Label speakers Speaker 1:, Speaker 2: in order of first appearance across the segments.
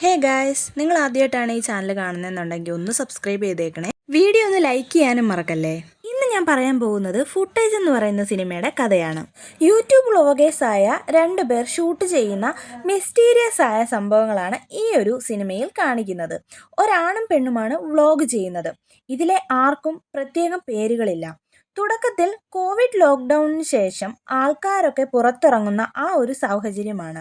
Speaker 1: Hey guys നിങ്ങൾ ആദ്യമായിട്ടാണ് ഈ ചാനൽ കാണുന്നതെന്നുണ്ടെങ്കിൽ ഒന്ന് സബ്സ്ക്രൈബ് ചെയ്തേക്കണേ. വീഡിയോ ഒന്ന് ലൈക്ക് ചെയ്യാനും മറക്കല്ലേ? ഇന്ന് ഞാൻ പറയാൻ പോകുന്നത് ഫുട്ടേജ് എന്ന് പറയുന്ന സിനിമയുടെ കഥയാണ്. യൂട്യൂബ് വ്ളോഗേഴ്സ് ആയ രണ്ട് പേർ ഷൂട്ട് ചെയ്യുന്ന മിസ്റ്റീരിയസ് ആയ സംഭവങ്ങളാണ് ഈ ഒരു സിനിമയിൽ കാണിക്കുന്നത്. ഒരാണും പെണ്ണുമാണ് വ്ളോഗ് ചെയ്യുന്നത്. ഇതിലെ ആർക്കും പ്രത്യേകം പേരുകളില്ല. തുടക്കത്തിൽ കോവിഡ് ലോക്ക്ഡൗണിന് ശേഷം ആൾക്കാരൊക്കെ പുറത്തിറങ്ങുന്ന ആ ഒരു സാഹചര്യമാണ്.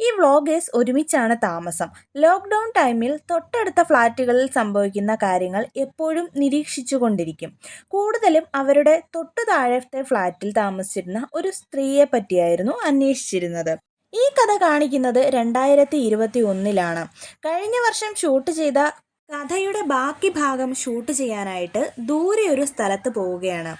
Speaker 1: ഈ വ്ളോഗേഴ്സ് ഒരുമിച്ചാണ് താമസം. ലോക്ക്ഡൗൺ ടൈമിൽ തൊട്ടടുത്ത ഫ്ലാറ്റുകളിൽ സംഭവിക്കുന്ന കാര്യങ്ങൾ എപ്പോഴും നിരീക്ഷിച്ചു കൊണ്ടിരിക്കും കൂടുതലും അവരുടെ തൊട്ടു താഴത്തെ ഫ്ലാറ്റിൽ താമസിച്ചിരുന്ന ഒരു സ്ത്രീയെ പറ്റിയായിരുന്നു അന്വേഷിച്ചിരുന്നത്. ഈ കഥ കാണിക്കുന്നത് രണ്ടായിരത്തി ഇരുപത്തി ഒന്നിലാണ് കഴിഞ്ഞ വർഷം ഷൂട്ട് ചെയ്ത കഥയുടെ ബാക്കി ഭാഗം ഷൂട്ട് ചെയ്യാനായിട്ട് ദൂരെ ഒരു സ്ഥലത്ത് പോവുകയാണ്.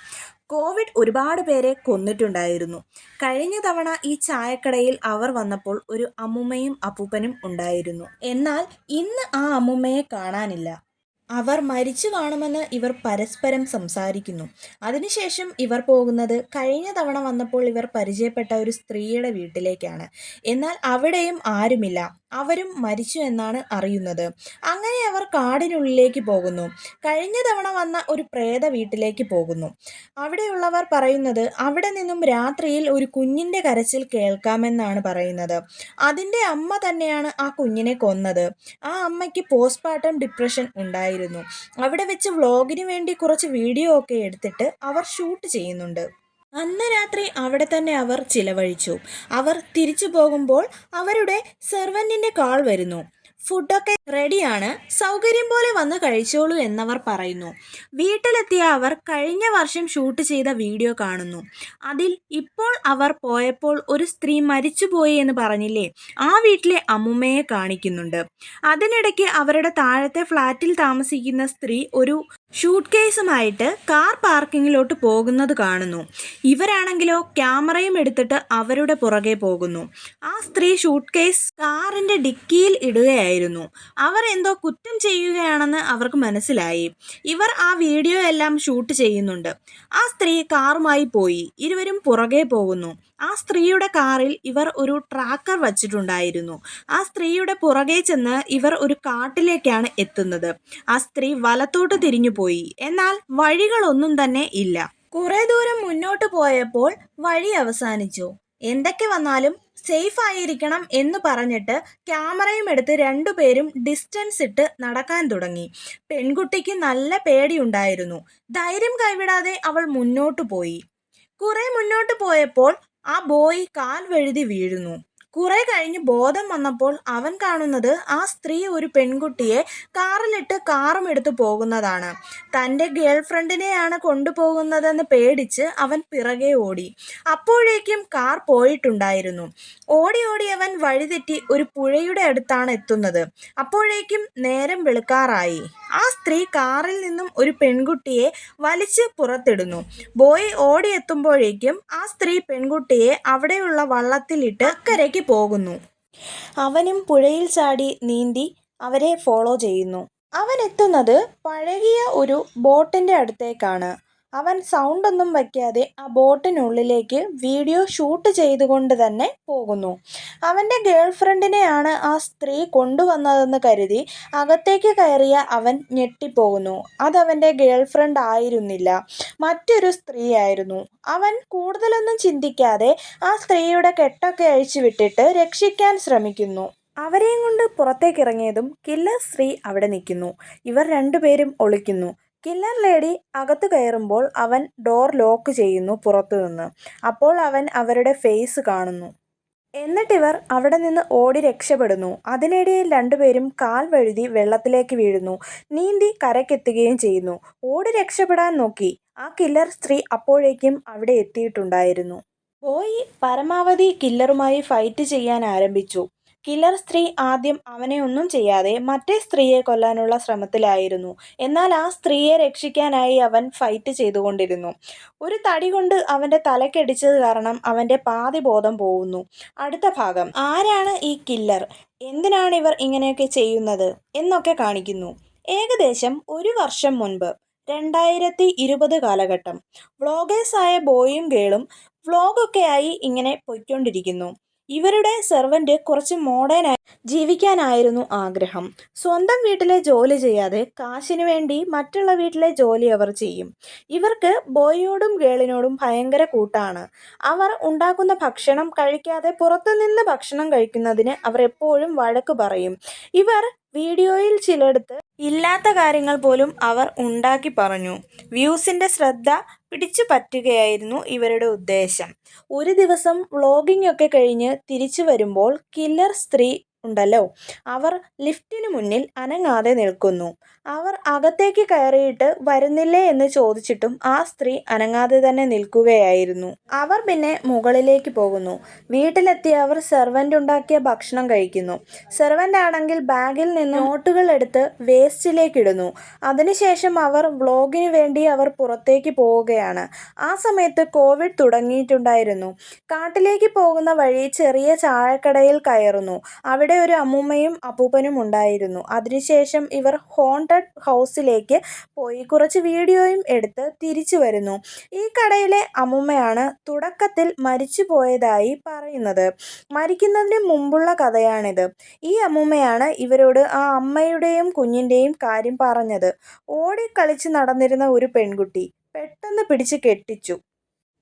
Speaker 1: കോവിഡ് ഒരുപാട് പേരെ കൊന്നിട്ടുണ്ടായിരുന്നു. കഴിഞ്ഞ തവണ ഈ ചായക്കടയിൽ അവർ വന്നപ്പോൾ ഒരു അമ്മുമ്മയും അപ്പൂപ്പനും ഉണ്ടായിരുന്നു. എന്നാൽ ഇന്ന് ആ അമ്മുമ്മയെ കാണാനില്ല. അവർ മരിച്ചു കാണുമെന്ന് ഇവർ പരസ്പരം സംസാരിക്കുന്നു. അതിനുശേഷം ഇവർ പോകുന്നത് കഴിഞ്ഞ തവണ വന്നപ്പോൾ ഇവർ പരിചയപ്പെട്ട ഒരു സ്ത്രീയുടെ വീട്ടിലേക്കാണ്. എന്നാൽ അവിടെയും ആരുമില്ല. അവരും മരിച്ചു എന്നാണ് അറിയുന്നത്. അങ്ങനെ അവർ കാടിനുള്ളിലേക്ക് പോകുന്നു. കഴിഞ്ഞ തവണ വന്ന ഒരു പ്രേത വീട്ടിലേക്ക് പോകുന്നു. അവിടെയുള്ളവർ പറയുന്നത് അവിടെ നിന്നും രാത്രിയിൽ ഒരു കുഞ്ഞിന്റെ കരച്ചിൽ കേൾക്കാമെന്നാണ് പറയുന്നത്. അതിന്റെ അമ്മ തന്നെയാണ് ആ കുഞ്ഞിനെ കൊന്നത്. ആ അമ്മയ്ക്ക് പോസ്റ്റ്മോർട്ടം ഡിപ്രഷൻ ഉണ്ടായിരുന്നു. അവിടെ വെച്ച് വ്ളോഗിന് വേണ്ടി കുറച്ച് വീഡിയോ ഒക്കെ എടുത്തിട്ട് അവർ ഷൂട്ട് ചെയ്യുന്നുണ്ട്. അന്ന് രാത്രി അവിടെ തന്നെ അവർ ചിലവഴിച്ചു. അവർ തിരിച്ചു പോകുമ്പോൾ അവരുടെ സെർവന്റിന്റെ കാൾ വരുന്നു. ഫുഡൊക്കെ റെഡിയാണ് സൗകര്യം പോലെ വന്ന് കഴിച്ചോളൂ എന്നവർ പറയുന്നു. വീട്ടിലെത്തിയ അവർ കഴിഞ്ഞ വർഷം ഷൂട്ട് ചെയ്ത വീഡിയോ കാണുന്നു. അതിൽ ഇപ്പോൾ അവർ പോയപ്പോൾ ഒരു സ്ത്രീ മരിച്ചുപോയി എന്ന് പറഞ്ഞില്ലേ? ആ വീട്ടിലെ അമ്മുമ്മയെ കാണിക്കുന്നുണ്ട്. അതിനിടയ്ക്ക് അവരുടെ താഴത്തെ ഫ്ലാറ്റിൽ താമസിക്കുന്ന സ്ത്രീ ഒരു ഷൂട്ട് കേസുമായിട്ട് കാർ പാർക്കിങ്ങിലോട്ട് പോകുന്നത് കാണുന്നു. ഇവരാണെങ്കിലോ ക്യാമറയും എടുത്തിട്ട് അവരുടെ പുറകെ പോകുന്നു. ആ സ്ത്രീ ഷൂട്ട് കേസ് കാറിന്റെ ഡിക്കിയിൽ ഇടുകയായിരുന്നു. അവർ എന്തോ കുറ്റം ചെയ്യുകയാണെന്ന് അവർക്ക് മനസ്സിലായി. ഇവർ ആ വീഡിയോ എല്ലാം ഷൂട്ട് ചെയ്യുന്നുണ്ട്. ആ സ്ത്രീ കാറുമായി പോയി. ഇരുവരും പുറകെ പോകുന്നു. ആ സ്ത്രീയുടെ കാറിൽ ഇവർ ഒരു ട്രാക്കർ വച്ചിട്ടുണ്ടായിരുന്നു. ആ സ്ത്രീയുടെ പുറകെ ചെന്ന് ഇവർ ഒരു കാട്ടിലേക്കാണ് എത്തുന്നത്. ആ സ്ത്രീ വലത്തോട്ട് തിരിഞ്ഞു പോയി. എന്നാൽ വഴികളൊന്നും തന്നെ ഇല്ല. കുറെ ദൂരം മുന്നോട്ട് പോയപ്പോൾ വഴി അവസാനിച്ചു. എന്തൊക്കെ വന്നാലും സേഫ് ആയിരിക്കണം എന്ന് പറഞ്ഞിട്ട് ക്യാമറയും എടുത്ത് രണ്ടുപേരും ഡിസ്റ്റൻസ് ഇട്ട് നടക്കാൻ തുടങ്ങി. പെൺകുട്ടിക്ക് നല്ല പേടിയുണ്ടായിരുന്നു. ധൈര്യം കൈവിടാതെ അവൾ മുന്നോട്ട് പോയി. കുറെ മുന്നോട്ട് പോയപ്പോൾ ആ ബോയ് കാൽ വഴുതി വീഴുന്നു. കുറെ കഴിഞ്ഞ് ബോധം വന്നപ്പോൾ അവൻ കാണുന്നത് ആ സ്ത്രീ ഒരു പെൺകുട്ടിയെ കാറിലിട്ട് കാറും എടുത്തു പോകുന്നതാണ്. തന്റെ ഗേൾ ഫ്രണ്ടിനെയാണ് കൊണ്ടുപോകുന്നതെന്ന് പേടിച്ച് അവൻ പിറകെ ഓടി. അപ്പോഴേക്കും കാർ പോയിട്ടുണ്ടായിരുന്നു. ഓടി ഓടി അവൻ വഴിതെറ്റി ഒരു പുഴയുടെ അടുത്താണ് എത്തുന്നത്. അപ്പോഴേക്കും നേരം വെളുക്കാറായി. ആ സ്ത്രീ കാറിൽ നിന്നും ഒരു പെൺകുട്ടിയെ വലിച്ച് പുറത്തിടുന്നു. ബോയ് ഓടിയെത്തുമ്പോഴേക്കും ആ സ്ത്രീ പെൺകുട്ടിയെ അവിടെയുള്ള വള്ളത്തിലിട്ട് അക്കരയ്ക്ക് പോകുന്നു. അവനും പുഴയിൽ ചാടി നീന്തി അവരെ ഫോളോ ചെയ്യുന്നു. അവൻ എത്തുന്നത് പഴകിയ ഒരു ബോട്ടിന്റെ അടുത്തേക്കാണ്. അവൻ സൗണ്ടൊന്നും വയ്ക്കാതെ ആ ബോട്ടിനുള്ളിലേക്ക് വീഡിയോ ഷൂട്ട് ചെയ്തുകൊണ്ട് തന്നെ പോകുന്നു. അവന്റെ ഗേൾ ഫ്രണ്ടിനെയാണ് ആ സ്ത്രീ കൊണ്ടുവന്നതെന്ന് കരുതി അകത്തേക്ക് കയറിയ അവൻ ഞെട്ടിപ്പോകുന്നു. അതവന്റെ ഗേൾ ഫ്രണ്ട് ആയിരുന്നില്ല. മറ്റൊരു സ്ത്രീയായിരുന്നു അവൻ കൂടുതലൊന്നും ചിന്തിക്കാതെ ആ സ്ത്രീയുടെ കെട്ടൊക്കെ അഴിച്ചു വിട്ടിട്ട് രക്ഷിക്കാൻ ശ്രമിക്കുന്നു. അവരെയും കൊണ്ട് പുറത്തേക്ക് ഇറങ്ങിയതും കില്ലർ സ്ത്രീ അവിടെ നിൽക്കുന്നു. ഇവർ രണ്ടുപേരും ഒളിക്കുന്നു. കില്ലർ ലേഡി അകത്ത് കയറുമ്പോൾ അവൻ ഡോർ ലോക്ക് ചെയ്യുന്നു പുറത്തുനിന്ന് അപ്പോൾ അവൻ അവരുടെ ഫേസ് കാണുന്നു. എന്നിട്ടിവർ അവിടെ നിന്ന് ഓടി രക്ഷപ്പെടുന്നു. അതിനിടയിൽ രണ്ടുപേരും കാൽ വഴുതി വെള്ളത്തിലേക്ക് വീഴുന്നു. നീന്തി കരക്കെത്തുകയും ചെയ്യുന്നു. ഓടി രക്ഷപ്പെടാൻ നോക്കി. ആ കില്ലർ സ്ത്രീ അപ്പോഴേക്കും അവിടെ എത്തിയിട്ടുണ്ടായിരുന്നു. ബോയ് പരമാവധി കില്ലറുമായി ഫൈറ്റ് ചെയ്യാൻ ആരംഭിച്ചു. കില്ലർ സ്ത്രീ ആദ്യം അവനെ ഒന്നും ചെയ്യാതെ മറ്റേ സ്ത്രീയെ കൊല്ലാനുള്ള ശ്രമത്തിലായിരുന്നു. എന്നാൽ ആ സ്ത്രീയെ രക്ഷിക്കാനായി അവൻ ഫൈറ്റ് ചെയ്തുകൊണ്ടിരുന്നു. ഒരു തടി കൊണ്ട് അവന്റെ തലക്കടിച്ചത് കാരണം അവന്റെ പാതി ബോധം പോകുന്നു. അടുത്ത ഭാഗം. ആരാണ് ഈ കില്ലർ? എന്തിനാണ് ഇവർ ഇങ്ങനെയൊക്കെ ചെയ്യുന്നത്? എന്നൊക്കെ കാണിക്കുന്നു. ഏകദേശം ഒരു വർഷം മുൻപ് രണ്ടായിരത്തി ഇരുപത് കാലഘട്ടം വ്ളോഗേഴ്സായ ബോയും ഗേളും വ്ളോഗൊക്കെയായി ഇങ്ങനെ പൊയ്ക്കൊണ്ടിരിക്കുന്നു. ഇവരുടെ സെർവന്റ് കുറച്ച് മോഡേണായി ജീവിക്കാനായിരുന്നു ആഗ്രഹം. സ്വന്തം വീട്ടിലെ ജോലി ചെയ്യാതെ കാശിനു വേണ്ടി മറ്റുള്ള വീട്ടിലെ ജോലി അവർ ചെയ്യും. ഇവർക്ക് ബോയിയോടും ഗേളിനോടും ഭയങ്കര കൂട്ടാണ്. അവർ ഉണ്ടാക്കുന്ന ഭക്ഷണം കഴിക്കാതെ പുറത്തുനിന്ന് ഭക്ഷണം കഴിക്കുന്നതിന് അവർ എപ്പോഴും വഴക്ക് പറയും. ഇവർ വീഡിയോയിൽ ചിലടത്ത് ഇല്ലാത്ത കാര്യങ്ങൾ പോലും അവർ ഉണ്ടാക്കി പറഞ്ഞു. വ്യൂസിന്റെ ശ്രദ്ധ പിടിച്ചു പറ്റുകയായിരുന്നു ഇവരുടെ ഉദ്ദേശം. ഒരു ദിവസം വ്ളോഗിംഗ് ഒക്കെ കഴിഞ്ഞ് തിരിച്ചു വരുമ്പോൾ കില്ലർ സ്ത്രീ ഉണ്ടല്ലോ. അവർ ലിഫ്റ്റിന് മുന്നിൽ അനങ്ങാതെ നിൽക്കുന്നു. അവർ അകത്തേക്ക് കയറിയിട്ട് വരുന്നില്ലേ എന്ന് ചോദിച്ചിട്ടും ആ സ്ത്രീ അനങ്ങാതെ തന്നെ നിൽക്കുകയായിരുന്നു. അവർ പിന്നെ മുകളിലേക്ക് പോകുന്നു. വീട്ടിലെത്തി അവർ സെർവന്റ് ഉണ്ടാക്കിയ ഭക്ഷണം കഴിക്കുന്നു. സെർവന്റ് ആണെങ്കിൽ ബാഗിൽ നിന്ന് നോട്ടുകൾ എടുത്ത് വേസ്റ്റിലേക്ക് ഇടുന്നു. അതിനുശേഷം അവർ വ്ളോഗിന് വേണ്ടി അവർ പുറത്തേക്ക് പോവുകയാണ്. ആ സമയത്ത് കോവിഡ് തുടങ്ങിയിട്ടുണ്ടായിരുന്നു. കാട്ടിലേക്ക് പോകുന്ന വഴി ചെറിയ ചായക്കടയിൽ കയറുന്നു. അവിടെ ഒരു അമ്മൂമ്മയും അപ്പൂപ്പനും ഉണ്ടായിരുന്നു. അതിനുശേഷം ഇവർ ഹോണ്ടഡ് ഹൗസിലേക്ക് പോയി കുറച്ച് വീഡിയോയും എടുത്ത് തിരിച്ചു വരുന്നു. ഈ കടയിലെ അമ്മൂമ്മയാണ് തുടക്കത്തിൽ മരിച്ചു പോയതായി പറയുന്നത്. മരിക്കുന്നതിന് മുമ്പുള്ള കഥയാണിത്. ഈ അമ്മൂമ്മയാണ് ഇവരോട് ആ അമ്മയുടെയും കുഞ്ഞിന്റെയും കാര്യം പറഞ്ഞത്. ഓടിക്കളിച്ച് നടന്നിരുന്ന ഒരു പെൺകുട്ടി പെട്ടെന്ന് പിടിച്ച് കെട്ടിച്ചു.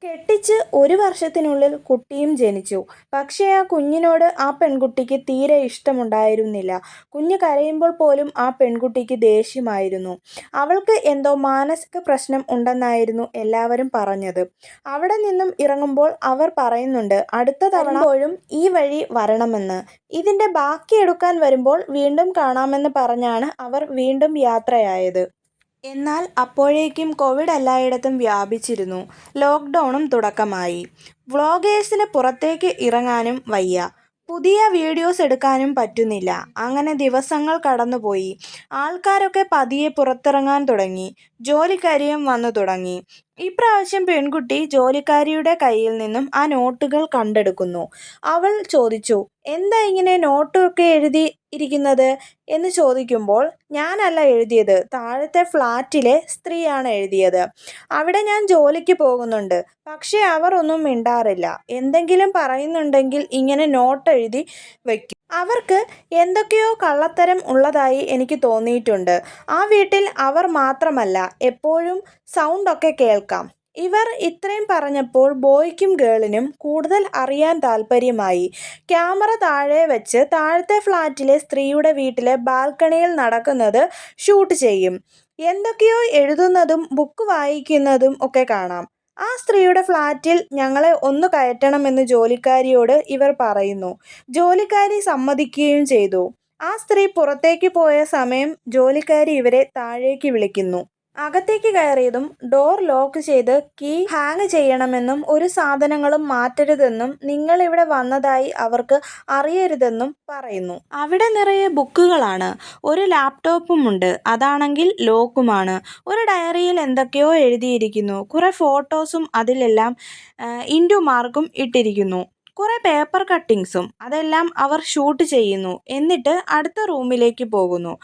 Speaker 1: കെട്ടിച്ച് ഒരു വർഷത്തിനുള്ളിൽ കുട്ടിയും ജനിച്ചു. പക്ഷേ ആ കുഞ്ഞിനോട് ആ പെൺകുട്ടിക്ക് തീരെ ഇഷ്ടമുണ്ടായിരുന്നില്ല. കുഞ്ഞ് കരയുമ്പോൾ പോലും ആ പെൺകുട്ടിക്ക് ദേഷ്യമായിരുന്നു. അവൾക്ക് എന്തോ മാനസിക പ്രശ്നം ഉണ്ടെന്നായിരുന്നു എല്ലാവരും പറഞ്ഞത്. അവിടെ നിന്നും ഇറങ്ങുമ്പോൾ അവർ പറയുന്നുണ്ട് അടുത്ത തവണപ്പോഴും ഈ വഴി വരണമെന്ന്. ഇതിന്റെ ബാക്കി എടുക്കാൻ വരുമ്പോൾ വീണ്ടും കാണാമെന്ന് പറഞ്ഞാണ് അവർ വീണ്ടും യാത്രയായത്. എന്നാൽ അപ്പോഴേക്കും കോവിഡ് എല്ലായിടത്തും വ്യാപിച്ചിരുന്നു. ലോക്ക്ഡൗണും തുടക്കമായി. വ്ളോഗേഴ്സിന് പുറത്തേക്ക് ഇറങ്ങാനും വയ്യ. പുതിയ വീഡിയോസ് എടുക്കാനും പറ്റുന്നില്ല. അങ്ങനെ ദിവസങ്ങൾ കടന്നുപോയി. ആൾക്കാരൊക്കെ പതിയെ പുറത്തിറങ്ങാൻ തുടങ്ങി. ജോലിക്കാരിയും വന്നു തുടങ്ങി. ഇപ്രാവശ്യം പെൺകുട്ടി ജോലിക്കാരിയുടെ കയ്യിൽ നിന്നും ആ നോട്ടുകൾ കണ്ടെടുക്കുന്നു. അവൾ ചോദിച്ചു എന്താ ഇങ്ങനെ നോട്ടൊക്കെ എഴുതി ഇരിക്കുന്നത് എന്ന് ചോദിക്കുമ്പോൾ ഞാനല്ല എഴുതിയത്. താഴത്തെ ഫ്ലാറ്റിലെ സ്ത്രീയാണ് എഴുതിയത്. അവിടെ ഞാൻ ജോലിക്ക് പോകുന്നുണ്ട്. പക്ഷേ അവർ ഒന്നും മിണ്ടാറില്ല. എന്തെങ്കിലും പറയുന്നുണ്ടെങ്കിൽ ഇങ്ങനെ നോട്ട് എഴുതി വയ്ക്കും. അവർക്ക് എന്തൊക്കെയോ കള്ളത്തരം ഉള്ളതായി എനിക്ക് തോന്നിയിട്ടുണ്ട്. ആ വീട്ടിൽ അവർ മാത്രമല്ല. എപ്പോഴും സൗണ്ടൊക്കെ കേൾക്കാം. ഇവർ ഇത്രയും പറഞ്ഞപ്പോൾ ബോയ്ക്കും ഗേളിനും കൂടുതൽ അറിയാൻ താല്പര്യമായി ക്യാമറ താഴെ വെച്ച് താഴത്തെ ഫ്ലാറ്റിലെ സ്ത്രീയുടെ വീട്ടിലെ ബാൽക്കണിയിൽ നടക്കുന്നത് ഷൂട്ട് ചെയ്യും. എന്തൊക്കെയോ എഴുതുന്നതും ബുക്ക് വായിക്കുന്നതും ഒക്കെ കാണാം. ആ സ്ത്രീയുടെ ഫ്ലാറ്റിൽ ഞങ്ങളെ ഒന്ന് കയറ്റണമെന്ന് ജോലിക്കാരിയോട് ഇവർ പറയുന്നു. ജോലിക്കാരി സമ്മതിക്കുകയും ചെയ്തു. ആ സ്ത്രീ പുറത്തേക്ക് പോയ സമയം ജോലിക്കാരി ഇവരെ താഴേക്ക് വിളിക്കുന്നു. അകത്തേക്ക് കയറിയതും ഡോർ ലോക്ക് ചെയ്ത് കീ ഹാങ് ചെയ്യണമെന്നും ഒരു സാധനങ്ങളും മാറ്റരുതെന്നും നിങ്ങൾ ഇവിടെ വന്നതായി അവർക്ക് അറിയരുതെന്നും പറയുന്നു. അവിടെ നിറയെ ബുക്കുകളാണ്. ഒരു ലാപ്ടോപ്പും ഉണ്ട്. അതാണെങ്കിൽ ലോക്കുമാണ് ഒരു ഡയറിയിൽ എന്തൊക്കെയോ എഴുതിയിരിക്കുന്നു. കുറേ ഫോട്ടോസും അതിലെല്ലാം ഇൻഡു മാർക്കും ഇട്ടിരിക്കുന്നു. കുറേ പേപ്പർ കട്ടിങ്സും അതെല്ലാം അവർ ഷൂട്ട് ചെയ്യുന്നു. എന്നിട്ട് അടുത്ത റൂമിലേക്ക് പോകുന്നു.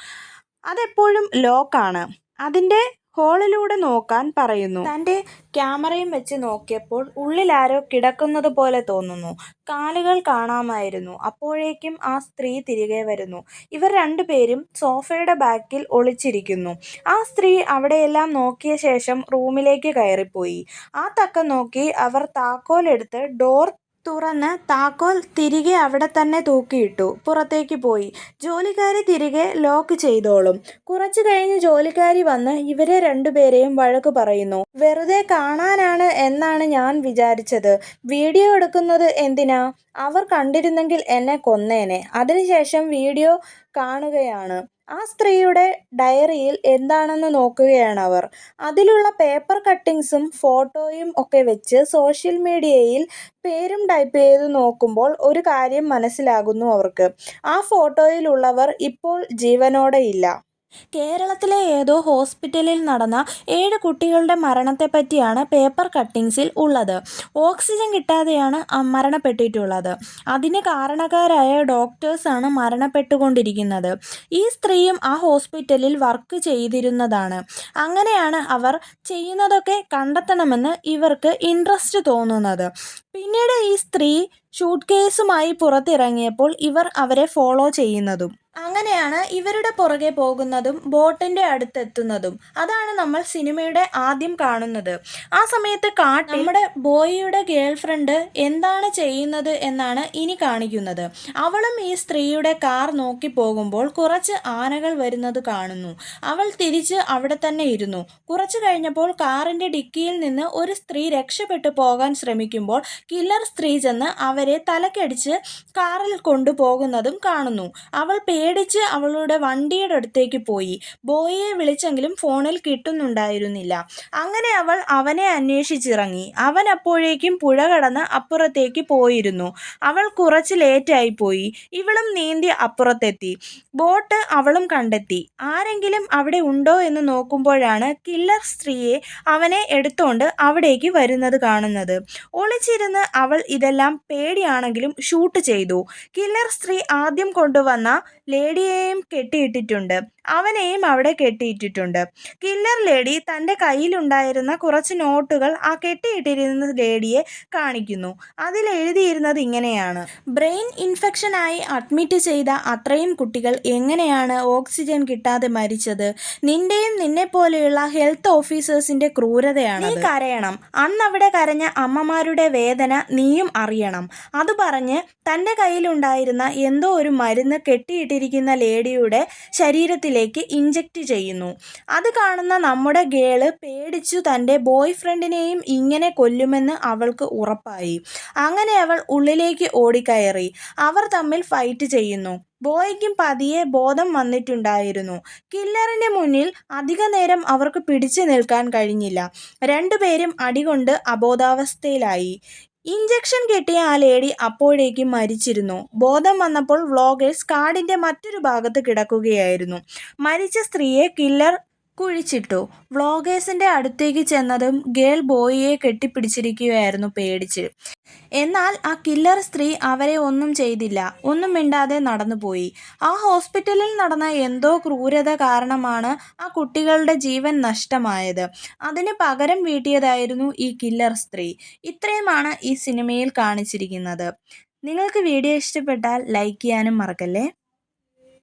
Speaker 1: അതെപ്പോഴും ലോക്കാണ് അതിന്റെ ഹോളിലൂടെ നോക്കാൻ പറയുന്നു. തന്റെ ക്യാമറയും വെച്ച് നോക്കിയപ്പോൾ ഉള്ളിലാരോ കിടക്കുന്നത് പോലെ തോന്നുന്നു. കാലുകൾ കാണാമായിരുന്നു. അപ്പോഴേക്കും ആ സ്ത്രീ തിരികെ വരുന്നു. ഇവർ രണ്ടുപേരും സോഫയുടെ ബാക്കിൽ ഒളിച്ചിരിക്കുന്നു. ആ സ്ത്രീ അവിടെയെല്ലാം നോക്കിയ ശേഷം റൂമിലേക്ക് കയറിപ്പോയി. ആ തക്ക നോക്കി അവർ താക്കോലെടുത്ത് ഡോർ തുറന്ന് താക്കോൽ തിരികെ അവിടെ തന്നെ തൂക്കിയിട്ടു. പുറത്തേക്ക് പോയി. ജോലിക്കാരി തിരികെ ലോക്ക് ചെയ്തോളും. കുറച്ചു കഴിഞ്ഞ് ജോലിക്കാരി വന്ന് ഇവരെ രണ്ടുപേരെയും വഴക്ക് പറയുന്നു. വെറുതെ കാണാനാണ് എന്നാണ് ഞാൻ വിചാരിച്ചത്. വീഡിയോ എടുക്കുന്നത് എന്തിനാ? അവർ കണ്ടിരുന്നെങ്കിൽ എന്നെ കൊന്നേനെ. അതിനുശേഷം വീഡിയോ കാണുകയാണ്. ആ സ്ത്രീയുടെ ഡയറിയിൽ എന്താണെന്ന് നോക്കുകയാണ് അവർ അതിലുള്ള പേപ്പർ കട്ടിങ്സും ഫോട്ടോയും ഒക്കെ വെച്ച് സോഷ്യൽ മീഡിയയിൽ പേരും ടൈപ്പ് ചെയ്ത് നോക്കുമ്പോൾ ഒരു കാര്യം മനസ്സിലാകുന്നു അവർക്ക്. ആ ഫോട്ടോയിലുള്ളവർ ഇപ്പോൾ ജീവനോടെ ഇല്ല. കേരളത്തിലെ ഏതോ ഹോസ്പിറ്റലിൽ നടന്ന ഏഴ് കുട്ടികളുടെ മരണത്തെപ്പറ്റിയാണ് പേപ്പർ കട്ടിങ്സിൽ ഉള്ളത്. ഓക്സിജൻ കിട്ടാതെയാണ് മരണപ്പെട്ടിട്ടുള്ളത്. അതിന് കാരണക്കാരായ ഡോക്ടേഴ്സാണ് മരണപ്പെട്ടുകൊണ്ടിരിക്കുന്നത്. ഈ സ്ത്രീയും ആ ഹോസ്പിറ്റലിൽ വർക്ക് ചെയ്തിരുന്നതാണ്. അങ്ങനെയാണ് അവർ ചെയ്യുന്നതൊക്കെ കണ്ടെത്തണമെന്ന് ഇവർക്ക് ഇൻട്രസ്റ്റ് തോന്നുന്നത്. പിന്നീട് ഈ സ്ത്രീ ഷൂട്ട് കേസുമായി പുറത്തിറങ്ങിയപ്പോൾ ഇവർ അവരെ ഫോളോ ചെയ്യുന്നതും. അങ്ങനെയാണ് ഇവരുടെ പുറകെ പോകുന്നതും ബോട്ടിന്റെ അടുത്തെത്തുന്നതും. അതാണ് നമ്മൾ സിനിമയുടെ ആദ്യം കാണുന്നത്. ആ സമയത്ത് കാട്ട് നമ്മുടെ ബോയിയുടെ ഗേൾ ഫ്രണ്ട് എന്താണ് ചെയ്യുന്നത് എന്നാണ് ഇനി കാണിക്കുന്നത്. അവളും ഈ സ്ത്രീയുടെ കാർ നോക്കി പോകുമ്പോൾ കുറച്ച് ആനകൾ വരുന്നത് കാണുന്നു. അവൾ തിരിച്ച് അവിടെ തന്നെ ഇരുന്നു. കുറച്ചു കഴിഞ്ഞപ്പോൾ കാറിന്റെ ഡിക്കിയിൽ നിന്ന് ഒരു സ്ത്രീ രക്ഷപ്പെട്ടു പോകാൻ ശ്രമിക്കുമ്പോൾ കില്ലർ സ്ത്രീ ചെന്ന് അവരെ തലക്കടിച്ച് കാറിൽ കൊണ്ടുപോകുന്നതും കാണുന്നു. അവൾ പേടിച്ച് അവളുടെ വണ്ടിയുടെ അടുത്തേക്ക് പോയി. ബോയിയെ വിളിച്ചെങ്കിലും ഫോണിൽ കിട്ടുന്നുണ്ടായിരുന്നില്ല. അങ്ങനെ അവൾ അവനെ അന്വേഷിച്ചിറങ്ങി. അവൻ അപ്പോഴേക്കും പുഴ കടന്ന് അപ്പുറത്തേക്ക് പോയിരുന്നു. അവൾ കുറച്ച് ലേറ്റായി പോയി. ഇവളും നീന്തി അപ്പുറത്തെത്തി. ബോട്ട് അവളും കണ്ടെത്തി. ആരെങ്കിലും അവിടെ ഉണ്ടോ എന്ന് നോക്കുമ്പോഴാണ് കില്ലർ സ്ത്രീയെ അവനെ എടുത്തോണ്ട് അവിടേക്ക് വരുന്നത് കാണുന്നത്. ഒളിച്ചിരുന്ന് അവൾ ഇതെല്ലാം പേടിയാണെങ്കിലും ഷൂട്ട് ചെയ്തു. കില്ലർ സ്ത്രീ ആദ്യം കൊണ്ടുവന്ന ലേഡിയെയും കെട്ടിയിട്ടിട്ടുണ്ട്. അവനെയും അവിടെ കെട്ടിയിട്ടിട്ടുണ്ട്. കില്ലർ ലേഡി തന്റെ കയ്യിലുണ്ടായിരുന്ന കുറച്ച് നോട്ടുകൾ ആ കെട്ടിയിട്ടിരുന്ന ലേഡിയെ കാണിക്കുന്നു. അതിൽ എഴുതിയിരുന്നത് ഇങ്ങനെയാണ്. ബ്രെയിൻ ഇൻഫെക്ഷനായി അഡ്മിറ്റ് ചെയ്ത അത്രയും കുട്ടികൾ എങ്ങനെയാണ് ഓക്സിജൻ കിട്ടാതെ മരിച്ചത്? നിന്റെയും നിന്നെ പോലെയുള്ള ഹെൽത്ത് ഓഫീസേഴ്സിന്റെ ക്രൂരതയാണ് നീ കരയണം. അന്നവിടെ കരഞ്ഞ അമ്മമാരുടെ വേദന നീയും അറിയണം അത് പറഞ്ഞ് തന്റെ കയ്യിലുണ്ടായിരുന്ന എന്തോ ഒരു മരുന്ന് കെട്ടിയിട്ടിരിക്കുന്ന ലേഡിയുടെ ശരീരത്തിലേക്ക് ഇഞ്ചക്ട് ചെയ്യുന്നു. അത് കാണുന്ന നമ്മുടെ ഗേൾ പേടിച്ചു തന്റെ ബോയ് ഫ്രണ്ടിനെയും ഇങ്ങനെ കൊല്ലുമെന്ന് അവൾക്ക് ഉറപ്പായി. അങ്ങനെ അവൾ ഉള്ളിലേക്ക് ഓടിക്കയറി. അവർ തമ്മിൽ ഫൈറ്റ് ചെയ്യുന്നു. ബോയ്ക്കും പതിയെ ബോധം വന്നിട്ടുണ്ടായിരുന്നു. കില്ലറിന്റെ മുന്നിൽ അധിക നേരം അവർക്ക് പിടിച്ചു നിൽക്കാൻ കഴിഞ്ഞില്ല. രണ്ടുപേരും അടികൊണ്ട് അബോധാവസ്ഥയിലായി. ഇഞ്ചക്ഷൻ കെട്ടിയ ആ ലേഡി അപ്പോഴേക്കും മരിച്ചിരുന്നു. ബോധം വന്നപ്പോൾ വ്ളോഗേഴ്സ് കാടിന്റെ മറ്റൊരു ഭാഗത്ത് കിടക്കുകയായിരുന്നു. മരിച്ച സ്ത്രീയെ കില്ലർ കുഴിച്ചിട്ടു. വ്ളോഗേഴ്സിന്റെ അടുത്തേക്ക് ചെന്നതും ഗേൾ ബോയിയെ കെട്ടിപ്പിടിച്ചിരിക്കുകയായിരുന്നു പേടിച്ച്. എന്നാൽ ആ കില്ലർ സ്ത്രീ അവരെ ഒന്നും ചെയ്തില്ല. ഒന്നും മിണ്ടാതെ നടന്നുപോയി. ആ ഹോസ്പിറ്റലിൽ നടന്ന എന്തോ ക്രൂരത കാരണമാണ് ആ കുട്ടികളുടെ ജീവൻ നഷ്ടമായത്. അതിന് പകരം വീട്ടിയതായിരുന്നു ഈ കില്ലർ സ്ത്രീ. ഇത്രയുമാണ് ഈ സിനിമയിൽ കാണിച്ചിരിക്കുന്നത്. നിങ്ങൾക്ക് വീഡിയോ ഇഷ്ടപ്പെട്ടാൽ ലൈക്ക് ചെയ്യാനും മറക്കല്ലേ?